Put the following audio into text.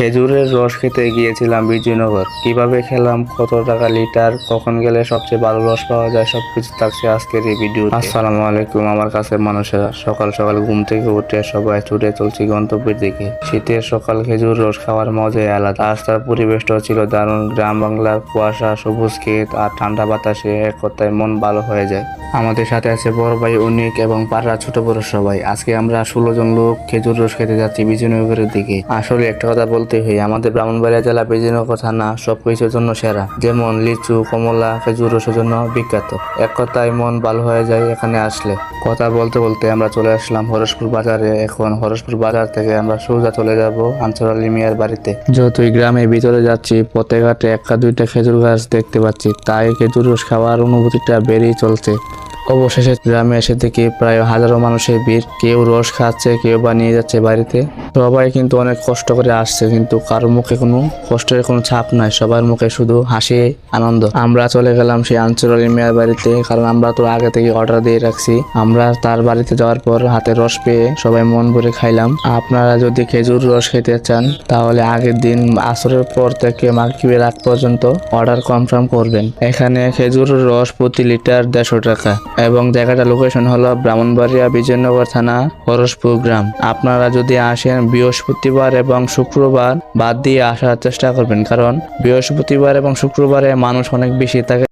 খেজুরের রস খেতে গিয়েছিলাম বিজয়নগর। কীভাবে খেলাম? কত টাকা লিটার? কখন গেলে সবচেয়ে ভালো রস পাওয়া যায়? সবকিছু থাকছে আজকের এই ভিডিও আসসালামু আলাইকুম আমার কাছে মানুষেরা। সকাল সকাল ঘুম থেকে উঠে সবাই ছুটে চলছি গন্তব্যের দিকে। শীতের সকাল খেজুর রস খাওয়ার মজাই আলাদা। রাস্তার পরিবেশটাও ছিল দারুণ। গ্রাম বাংলার কুয়াশা, সবুজ ক্ষেত আর ঠান্ডা বাতাসে এক কথায় মন ভালো হয়ে যায়। আমাদের সাথে আছে বড় ভাই অনিক এবং পাড়া ছোট বড় সবাই। আজকে আমরা ষোলো জন লোক খেজুর রস খেতে যাচ্ছি বিজয়নগরের দিকে। আসলে একটা কথা বলতে হয়, আমাদের ব্রাহ্মণবাড়িয়া জেলা বিজয়নগর থানা সবকিছুর জন্য সেরা। যেমন লিচু, কমলা, খেজুর রসের জন্য বিখ্যাত। এক কথায় মন ভালো হয়ে যায় এখানে আসলে। কথা বলতে বলতে আমরা চলে আসলাম হরসপুর বাজারে। এখন হরসপুর বাজার থেকে আমরা সোজা চলে যাব আনসার মিয়ার বাড়িতে। যতই গ্রামে ভিতরে যাচ্ছি, পথে ঘাটে একটা দুইটা খেজুর গাছ দেখতে পাচ্ছি। তাই খেজুর রস খাওয়ার অনুভূতিটা বেড়েই চলছে। অবশেষে গ্রামে এসে দেখি প্রায় হাজারো মানুষের ভিড়। কেউ রস খাচ্ছে, কেউ বা নিয়ে যাচ্ছে বাড়িতে। সবাই কিন্তু অনেক কষ্ট করে আসছে, কিন্তু কারোর মুখে কোনো কষ্টের কোনো ছাপ নাই। সবার মুখে শুধু হাসি, আনন্দ। আমরা চলে গেলাম সেই আঞ্চলিক মেয়ার বাড়িতে, কারণ আমরা তো আগে থেকে অর্ডার দিয়ে রাখছি। আমরা তার বাড়িতে যাওয়ার পর হাতে রস পেয়ে সবাই মন ভরে খাইলাম। আপনারা যদি খেজুর রস খেতে চান, তাহলে আগের দিন আসরের পর থেকে মাগরিবের আগ পর্যন্ত অর্ডার কনফার্ম করবেন। এখানে খেজুর রস প্রতি লিটার দেড়শো টাকা। এবং জায়গাটা লোকেশন হলো ব্রাহ্মণবাড়িয়া বিজয়নগর থানা হরসপুর গ্রাম। আপনারা যদি আসেন বৃহস্পতিবার এবং শুক্রবার, বাদ দিয়ে আসার চেষ্টা করবেন। কারণ বৃহস্পতিবার এবং শুক্রবারে মানুষ অনেক বেশি থাকে।